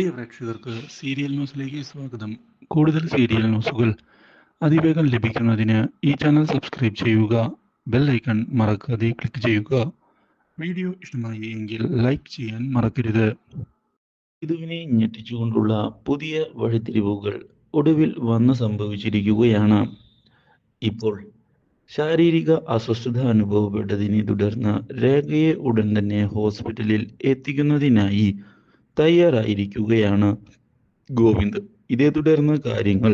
പ്രിയ പ്രേക്ഷകർക്ക് സീരിയൽ ന്യൂസിലേക്ക് സ്വാഗതം. കൂടുതൽ സീരിയൽ ന്യൂസുകൾ അതിവേഗം ലഭിക്കുന്നതിന് ഈ ചാനൽ സബ്സ്ക്രൈബ് ചെയ്യുക ബെൽ ഐക്കൺ മറക്കാതെ ക്ലിക്ക് ചെയ്യുക. വീഡിയോ ഇഷ്ടമായി എങ്കിൽ ലൈക്ക് ചെയ്യാൻ മറക്കരുത്. ഇതുവിനെ ഞെട്ടിച്ചുകൊണ്ടുള്ള പുതിയ വഴിത്തിരിവുകൾ ഒടുവിൽ വന്നു സംഭവിച്ചിരിക്കുകയാണ്. ഇപ്പോൾ ശാരീരിക അസ്വസ്ഥത അനുഭവപ്പെട്ടതിനെ തുടർന്ന് രേഖയെ ഉടൻ തന്നെ ഹോസ്പിറ്റലിൽ എത്തിക്കുന്നതിനായി തയ്യാറായിരിക്കുകയാണ് ഗോവിന്ദ്. ഇതേ തുടർന്ന് കാര്യങ്ങൾ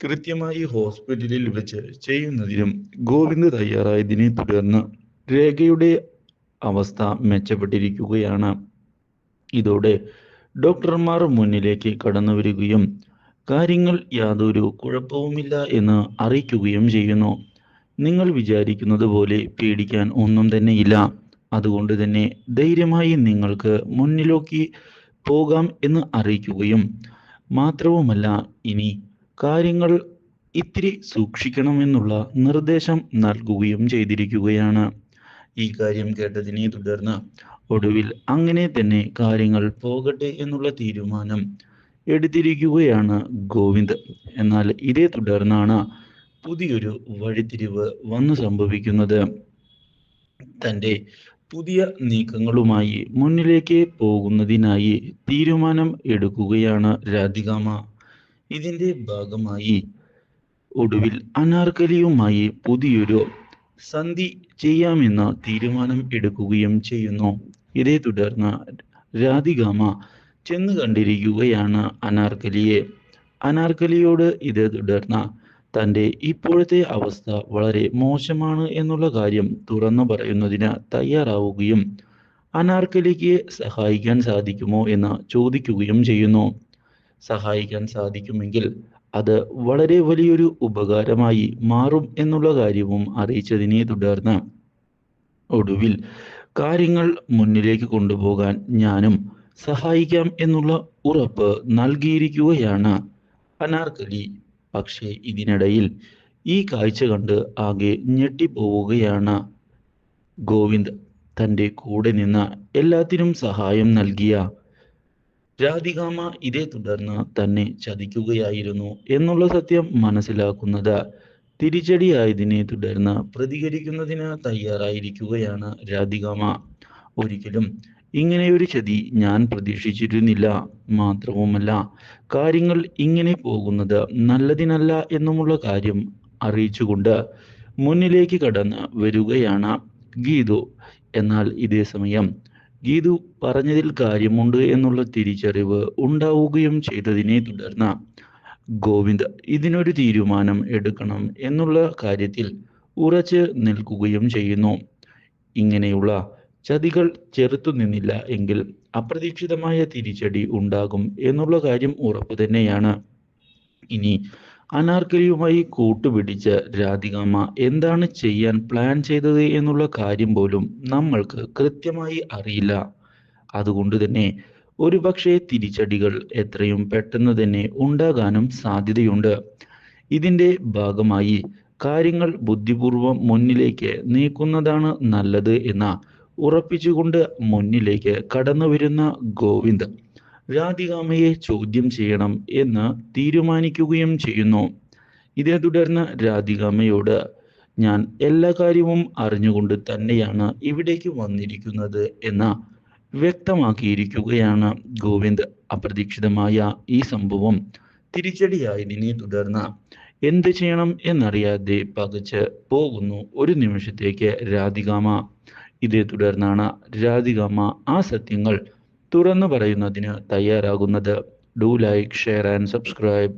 കൃത്യമായി ഹോസ്പിറ്റലിൽ വെച്ച് ചെയ്യുന്നതിനും ഗോവിന്ദ് തയ്യാറായതിനെ തുടർന്ന് രേഖയുടെ അവസ്ഥ മെച്ചപ്പെട്ടിരിക്കുകയാണ്. ഇതോടെ ഡോക്ടർമാർ മുന്നിലേക്ക് കടന്നു വരികയും കാര്യങ്ങൾ യാതൊരു കുഴപ്പവുമില്ല എന്ന് അറിയിക്കുകയും ചെയ്യുന്നു. നിങ്ങൾ വിചാരിക്കുന്നത് പോലെ പേടിക്കാൻ ഒന്നും ഇല്ല അതുകൊണ്ട് തന്നെ ധൈര്യമായി നിങ്ങൾക്ക് മുന്നിലേക്ക് പോകാം എന്ന് അറിയിക്കുകയും മാത്രവുമല്ല ഇനി കാര്യങ്ങൾ ഇത്തിരി സൂക്ഷിക്കണമെന്നുള്ള നിർദ്ദേശം നൽകുകയും ചെയ്തിരിക്കുകയാണ്. ഈ കാര്യം കേട്ടതിനെ തുടർന്ന് ഒടുവിൽ അങ്ങനെ തന്നെ കാര്യങ്ങൾ പോകട്ടെ എന്നുള്ള തീരുമാനം എടുത്തിരിക്കുകയാണ് ഗോവിന്ദ്. എന്നാൽ ഇതേ തുടർന്നാണ് പുതിയൊരു വഴിത്തിരിവ് വന്നു സംഭവിക്കുന്നത്. തന്റെ പുതിയ നീക്കങ്ങളുമായി മുന്നിലേക്ക് പോകുന്നതിനായി തീരുമാനം എടുക്കുകയാണ് രാധികാമ. ഇതിന്റെ ഭാഗമായി ഒടുവിൽ അനാർക്കലിയുമായി പുതിയൊരു സന്ധി ചെയ്യാമെന്ന തീരുമാനം എടുക്കുകയും ചെയ്യുന്നു. ഇതേ തുടർന്ന് രാധികാമ ചെന്ന് കണ്ടിരിക്കുകയാണ് അനാർക്കലിയെ. അനാർക്കലിയോട് ഇതേ തുടർന്ന് തന്റെ ഇപ്പോഴത്തെ അവസ്ഥ വളരെ മോശമാണ് എന്നുള്ള കാര്യം തുറന്നു പറയുന്നതിന് തയ്യാറാവുകയും അനാർക്കലിക്ക് സഹായിക്കാൻ സാധിക്കുമോ എന്ന് ചോദിക്കുകയും ചെയ്യുന്നു. സഹായിക്കാൻ സാധിക്കുമെങ്കിൽ അത് വളരെ വലിയൊരു ഉപകാരമായി മാറും എന്നുള്ള കാര്യവും അറിയിച്ചതിനെ തുടർന്ന് ഒടുവിൽ കാര്യങ്ങൾ മുന്നിലേക്ക് കൊണ്ടുപോകാൻ ഞാനും സഹായിക്കാം എന്നുള്ള ഉറപ്പ് നൽകിയിരിക്കുകയാണ് അനാർക്കലി. പക്ഷേ ഇതിനിടയിൽ ഈ കാഴ്ച കണ്ട് ആകെ ഞെട്ടിപ്പോവുകയാണ്. ഗോവിന്ദ് തന്റെ കൂടെ നിന്ന് എല്ലാത്തിനും സഹായം നൽകിയ രാധികാമ ഇതേ തുടർന്ന് തന്നെ ചതിക്കുകയായിരുന്നു എന്നുള്ള സത്യം മനസ്സിലാക്കുന്നത്. തിരിച്ചടിയായതിനെ തുടർന്ന് പ്രതികരിക്കുന്നതിന് തയ്യാറായിരിക്കുകയാണ് രാധികാമ ഒരിക്കലും. ഇങ്ങനെയൊരു ചതി ഞാൻ പ്രതീക്ഷിച്ചിരുന്നില്ല. മാത്രവുമല്ല കാര്യങ്ങൾ ഇങ്ങനെ പോകുന്നത് നല്ലതിനല്ല എന്നുമുള്ള കാര്യം അറിയിച്ചുകൊണ്ട് മുന്നിലേക്ക് കടന്ന് വരികയാണ് ഗീതു. എന്നാൽ ഇതേ സമയം ഗീതു പറഞ്ഞതിൽ കാര്യമുണ്ട് എന്നുള്ള തിരിച്ചറിവ് ഉണ്ടാവുകയും ചെയ്തതിനെ തുടർന്ന് ഗോവിന്ദ് ഇതിനൊരു തീരുമാനം എടുക്കണം എന്നുള്ള കാര്യത്തിൽ ഉറച്ച് നിൽക്കുകയും ചെയ്യുന്നു. ഇങ്ങനെയുള്ള ചതികൾ ചെറുത്തു നിന്നില്ല എങ്കിൽ അപ്രതീക്ഷിതമായ തിരിച്ചടി ഉണ്ടാകും എന്നുള്ള കാര്യം ഉറപ്പു തന്നെയാണ്. ഇനി അനാർക്കലിയുമായി കൂട്ടുപിടിച്ച രാധികാമ്മ എന്താണ് ചെയ്യാൻ പ്ലാൻ ചെയ്തത് എന്നുള്ള കാര്യം പോലും നമ്മൾക്ക് കൃത്യമായി അറിയില്ല. അതുകൊണ്ട് തന്നെ ഒരുപക്ഷെ തിരിച്ചടികൾ എത്രയും പെട്ടെന്ന് തന്നെ ഉണ്ടാകാനും സാധ്യതയുണ്ട്. ഇതിന്റെ ഭാഗമായി കാര്യങ്ങൾ ബുദ്ധിപൂർവം മുന്നിലേക്ക് നീക്കുന്നതാണ് നല്ലത് എന്ന ഉറപ്പിച്ചുകൊണ്ട് മുന്നിലേക്ക് കടന്നു വരുന്ന ഗോവിന്ദ് രാധികാമയെ ചോദ്യം ചെയ്യണം എന്ന് തീരുമാനിക്കുകയും ചെയ്യുന്നു. ഇതേ തുടർന്ന് രാധികാമയോട് ഞാൻ എല്ലാ കാര്യവും അറിഞ്ഞുകൊണ്ട് തന്നെയാണ് ഇവിടേക്ക് വന്നിരിക്കുന്നത് എന്ന് വ്യക്തമാക്കിയിരിക്കുകയാണ് ഗോവിന്ദ്. അപ്രതീക്ഷിതമായ ഈ സംഭവം തിരിച്ചടിയായതിനെ തുടർന്ന് എന്ത് ചെയ്യണം എന്നറിയാതെ പകച്ച് പോകുന്നു ഒരു നിമിഷത്തേക്ക് രാധികാമ ഇതേ തുടർന്നാണ് രാധികമ്മ ആ സത്യങ്ങൾ തുറന്നു പറയുന്നതിന് തയ്യാറാകുന്നത്. Do like share and subscribe